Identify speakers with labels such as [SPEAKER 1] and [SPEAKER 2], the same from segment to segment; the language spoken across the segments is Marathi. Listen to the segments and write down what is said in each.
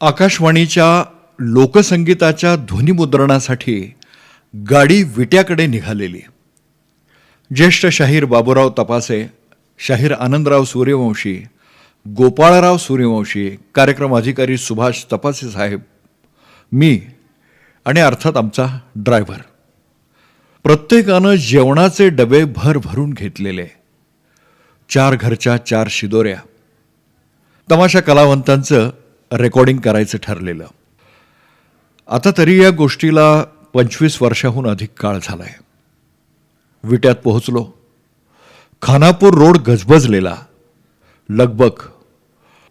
[SPEAKER 1] आकाशवाणीच्या लोकसंगीताच्या ध्वनिमुद्रणासाठी गाडी विट्याकडे निघालेली. ज्येष्ठ शाहीर बाबूराव तपासे शाहीर आनंदराव सूर्यवंशी गोपाळराव सूर्यवंशी कार्यक्रम अधिकारी सुभाष तपासे साहेब मी आणि अर्थात आमचा ड्रायव्हर. प्रत्येकानं जेवणाचे डबे भर भरून घेतलेले. चार घरच्या चार शिदोऱ्या. तमाशा कलावंतांचं रेकॉर्डिंग करायचं ठरलेलं. आता तरी या गोष्टीला पंचवीस वर्षाहून अधिक काळ झालाय. विट्यात पोहोचलो. खानापूर रोड गजबजलेला. लगबग.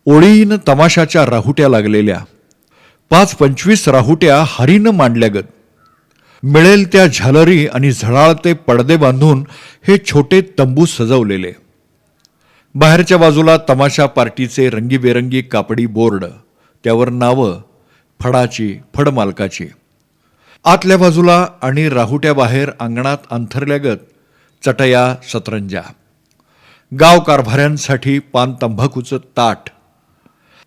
[SPEAKER 1] ओळीनं तमाशाच्या राहुट्या लागलेल्या. पाच पंचवीस राहुट्या हरीनं मांडल्यागत मिळेल त्या झालरी आणि झळाळते पडदे बांधून हे छोटे तंबू सजवलेले. बाहेरच्या बाजूला तमाशा पार्टीचे रंगीबेरंगी कापडी बोर्ड. त्यावर नावं फडाची फडमालकाची आतल्या बाजूला आणि राहुट्या बाहेर अंगणात अंथरल्यागत चटया सतरंजा गाव कारभाऱ्यांसाठी पान तंबाखूचं ताट.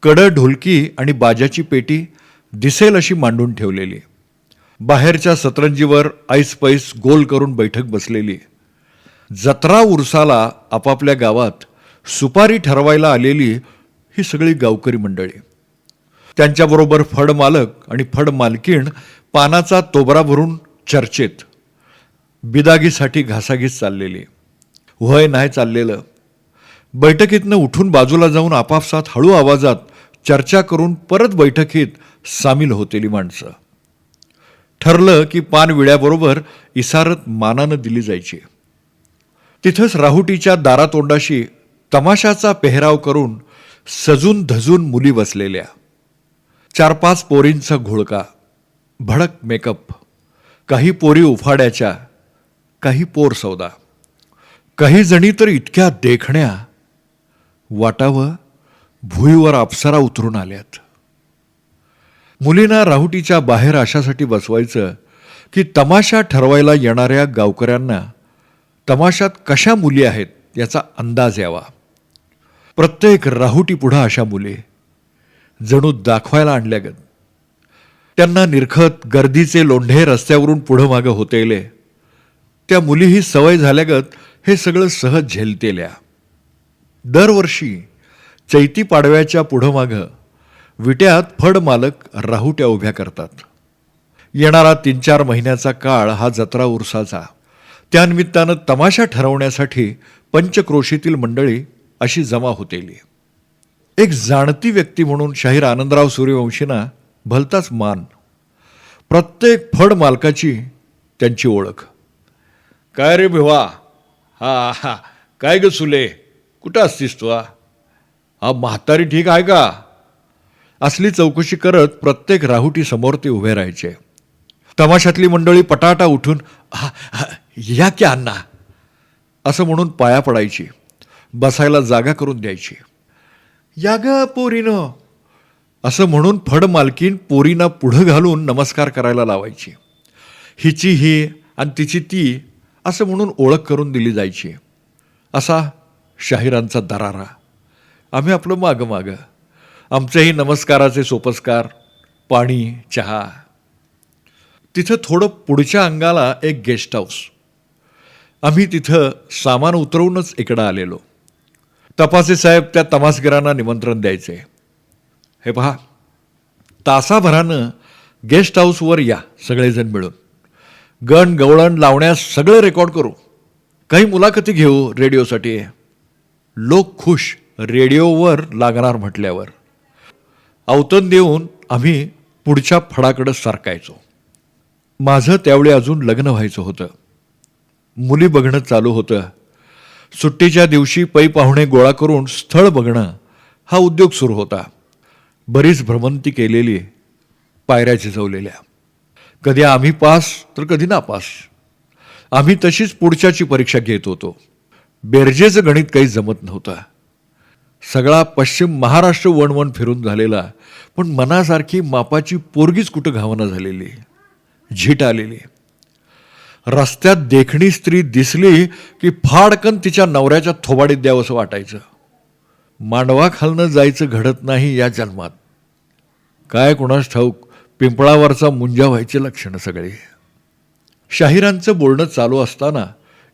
[SPEAKER 1] कड ढोलकी आणि बाजाची पेटी दिसेल अशी मांडून ठेवलेली. बाहेरच्या सतरंजीवर ऐसपैस गोल करून बैठक बसलेली. जत्रा उरसाला आपापल्या गावात सुपारी ठरवायला आलेली ही सगळी गावकरी मंडळी. त्यांच्याबरोबर फड मालक आणि फड मालकीण पानाचा तोबरा भरून चर्चेत. बिदागीसाठी घासाघीस चाललेली. वय नाही चाललेलं. बैठकीतनं उठून बाजूला जाऊन आपापसात हळू आवाजात चर्चा करून परत बैठकीत सामील होतेली माणसं. ठरलं की पान विड्याबरोबर इसारत मानानं दिली जायची. तिथंच राहुटीच्या दारातोंडाशी तमाशाचा पेहराव करून सजून धजून मुली बसलेल्या. चार पाच पोरींचा घोळका भडक मेकअप काही पोरी उफाड्याच्या काही पोर सौदा. काही जणी तर इतक्या देखण्या वाटावं भुईवर अप्सरा उतरून आल्यात. मुलींना राहुटीच्या बाहेर अशासाठी बसवायचं की तमाशा ठरवायला येणाऱ्या गावकऱ्यांना तमाशात कशा मुली आहेत याचा अंदाज यावा. प्रत्येक राहुटी पुढं अशा मुली जणू दाखवायला आणल्यागत त्यांना निरखत गर्दीचे लोंढे रस्त्यावरून पुढं मागं होतेले. त्या मुलीही सवय झाल्यागत हे सगळं सहज झेलतेल्या. दरवर्षी चैती पाडव्याच्या पुढं मागं विट्यात फड मालक राहुट्या उभ्या करतात. येणारा तीन चार महिन्याचा काळ हा जत्रा उरसाचा. त्यानिमित्तानं तमाशा ठरवण्यासाठी पंचक्रोशीतील मंडळी अशी जमा होतेली. एक जाणती व्यक्ती म्हणून शाहीर आनंदराव सूर्यवंशींना भलताच मान. प्रत्येक फड मालकाची त्यांची ओळख. काय रे भिवा? हा हा. काय ग सुले? कुठं असतीस तू हा? म्हातारी ठीक आहे का? असली चौकशी करत प्रत्येक राहुटी समोर ते उभे राहायचे. तमाशातली मंडळी पटाटा उठून "हा, हा, या की अण्णा असं म्हणून पाया पडायची. बसायला जागा करून द्यायची. या ग पोरीनं असं म्हणून फड मालकीन पोरीना पुढं घालून नमस्कार करायला लावायची. हिची ही आणि तिची ती असं म्हणून ओळख करून दिली जायची. असा शाहिरांचा दरारा. आम्ही आपलं मागं मागं. आमचेही नमस्काराचे सोपस्कार पाणी चहा. तिथं थोडं पुढच्या अंगाला एक गेस्ट हाऊस. आम्ही तिथं सामान उतरवूनच इकडं आलेलो. तपासे साहेब त्या तमासगिरांना निमंत्रण द्यायचे हे पहा तासाभरानं गेस्ट हाऊसवर या सगळेजण मिळून. गण गवळण लावण्यास सगळं रेकॉर्ड करू. काही मुलाखती घेऊ रेडिओसाठी. लोक खुश रेडिओवर लागणार म्हटल्यावर. अवतन देऊन आम्ही पुढच्या फडाकडं सरकायचो. माझं त्यावेळी अजून लग्न व्हायचं होतं. मुली बघणं चालू होतं. सुट्टीच्या दिवशी पै पाहुणे गोळा करून स्थळ बघणं हा उद्योग सुरू होता. बरीच भ्रमंती केलेली पायऱ्या झिजवलेल्या. कधी आम्ही पास तर कधी नापास आम्ही तशीच पुढच्याची परीक्षा घेत होतो. बेरजेचं गणित काही जमत नव्हतं. सगळा पश्चिम महाराष्ट्र वणवण फिरून झालेला पण मनासारखी मापाची पोरगीच कुठं घावना झालेली. झीट आलेली. रस्त्यात देखणी स्त्री दिसली की फाडकन तिच्या नवऱ्याच्या थोबाडीत द्यावंसं वाटायचं. मांडवा खालनं जायचं घडत नाही या जन्मात. काय कुणास ठाऊक पिंपळावरचा मुंजा व्हायचे लक्षणं सगळी. शाहिरांचं बोलणं चालू असताना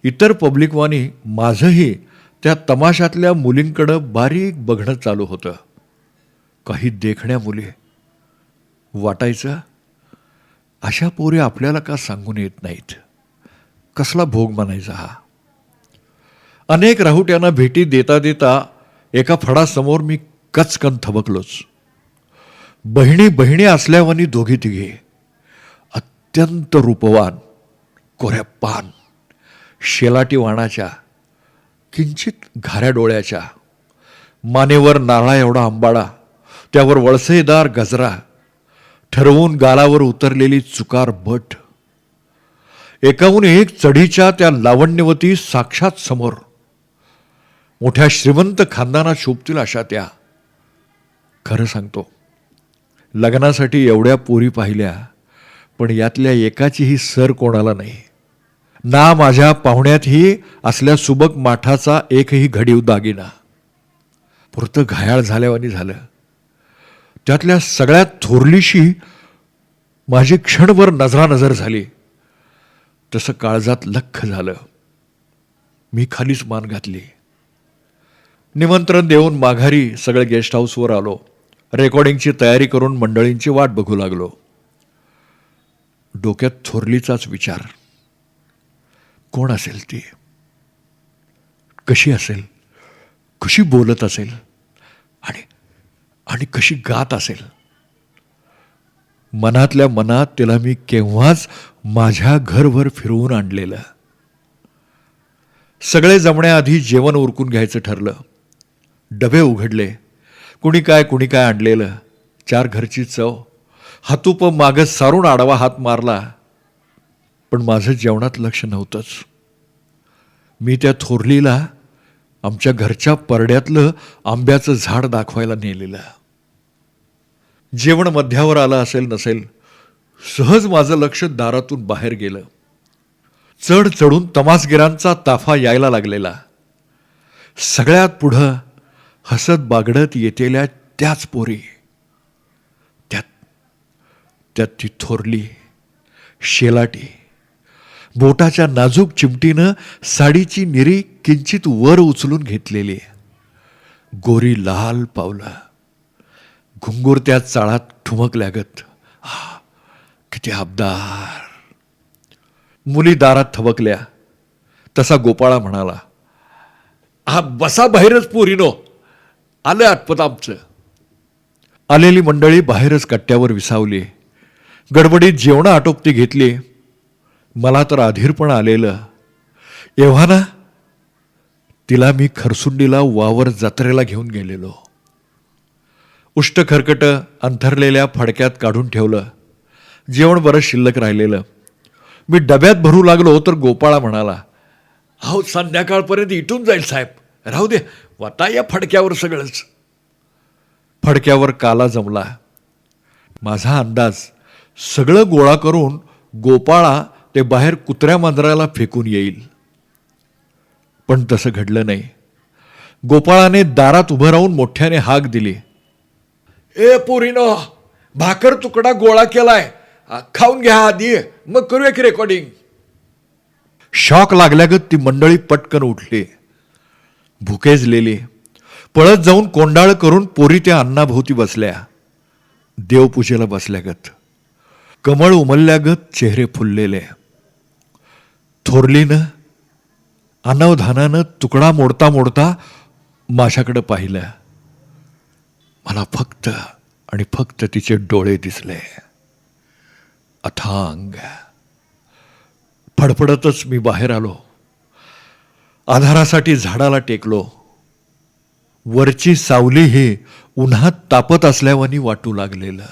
[SPEAKER 1] इतर पब्लिकवानी माझंही त्या तमाशातल्या मुलींकडं बारीक बघणं चालू होतं. काही देखण्या मुली. वाटायचं अशा पोरी आपल्याला का सांगून येत नाहीत? कसला भोग म्हणायचा हा? अनेक राहुट्यांना भेटी देता देता एका फडासमोर मी कचकन थबकलोच. बहिणी बहिणी असल्यावानी दोघी तिघे. अत्यंत रूपवान कोऱ्या पान शेलाटी वाणाच्या किंचित घाऱ्या डोळ्याच्या मानेवर नारळा एवढा आंबाडा त्यावर वळसेदार गजरा ठरवून गालावर उतरलेली चुकार बट एकाहून एक चढीच्या त्या लावण्यवती साक्षात समोर. मोठ्या श्रीमंत खानदानात शोभतील अशा त्या. खरं सांगतो लग्नासाठी एवढ्या पोरी पाहिल्या पण यातल्या एकाचीही सर कोणाला नाही. ना माझ्या पाहुण्यातही असल्या सुबक माठाचा एकही घडीव दागिना. पुरतं घायाळ झाल्यावानी झालं. त्यातल्या सगळ्यात थोरलीशी माझी क्षणभर नजरानजर झाली. तसं काळजात लख झालं. मी खालीच मान घातली. निमंत्रण देऊन माघारी सगळं गेस्ट हाऊसवर आलो. रेकॉर्डिंगची तयारी करून मंडळींची वाट बघू लागलो. डोक्यात थोरलीचाच विचार. कोण असेल ती? कशी असेल? कशी बोलत असेल? आणि आणि कशी गात असेल? मनातल्या मनात तिला मी केव्हाच माझ्या घरभर फिरवून आणलेलं. सगळे जमण्याआधी जेवण उरकून घ्यायचं ठरलं. डबे उघडले. कुणी काय कुणी काय आणलेलं. चार घरची चव. हातूप मागं सारून आडवा हात मारला. पण माझं जेवणात लक्ष नव्हतंच. मी त्या थोरलीला आमच्या घरच्या परड्यातलं आंब्याचं झाड दाखवायला नेलेलं. जेवण मध्यावर आलं असेल नसेल सहज माझं लक्ष दारातून बाहेर गेलं. चढ चढून तमासगिरांचा ताफा यायला लागलेला. सगळ्यात पुढं हसत बागडत येतेल्या त्याच पोरी. त्यात त्यात ती थोरली शेलाटी. बोटाच्या नाजूक चिमटीनं साडीची निरी किंचित वर उचलून घेतलेली. गोरी लाल पावलं. घुंगुरत्या चाळात ठुमकल्यागत किती हाबदार. मुली दारात थबकल्या. तसा गोपाळा म्हणाला हा बसा बाहेरच पोरीनो. आलं आटपत आमचं. आलेली मंडळी बाहेरच कट्ट्यावर विसावली. गडबडीत जेवणं आटोपती घेतली. मला तर अधीरपण आलेलं. एव्हा तिला मी खरसुंडीला वावर जत्रेला घेऊन गेलेलो. उष्टखरकटं अंथरलेल्या फडक्यात काढून ठेवलं. जेवण बरं शिल्लक राहिलेलं. मी डब्यात भरू लागलो तर गोपाळा म्हणाला अहो संध्याकाळपर्यंत इटून जाईल साहेब. राहू दे वाता या फडक्यावर सगळंच. फडक्यावर काला जमला. माझा अंदाज सगळं गोळा करून गोपाळा ते बाहेर कुत्र्या मांजराला फेकून येईल. पण तसं घडलं नाही. गोपाळाने दारात उभं राहून मोठ्याने हाक दिली. ए पोरीनो भाकर तुकडा गोळा केलाय. खाऊन घ्या आधी. मग करूया की रेकॉर्डिंग शॉक लागल्यागत ती मंडळी पटकन उठली. भुकेजलेली. पळत जाऊन कोंडाळ करून पोरी त्या अन्नाभोवती बसल्या. देवपूजेला बसल्यागत कमळ उमलल्यागत चेहरे फुललेले. थोरलीनं अनवधानानं तुकडा मोडता मोडता माझ्याकडं पाहिलं मला फक्त आणि फक्त तिचे डोळे दिसले. अथांग. फडफडतच मी बाहेर आलो. आधारासाठी झाडाला टेकलो. वरची सावली ही उन्हात तापत असल्यावानी वाटू लागलेलं.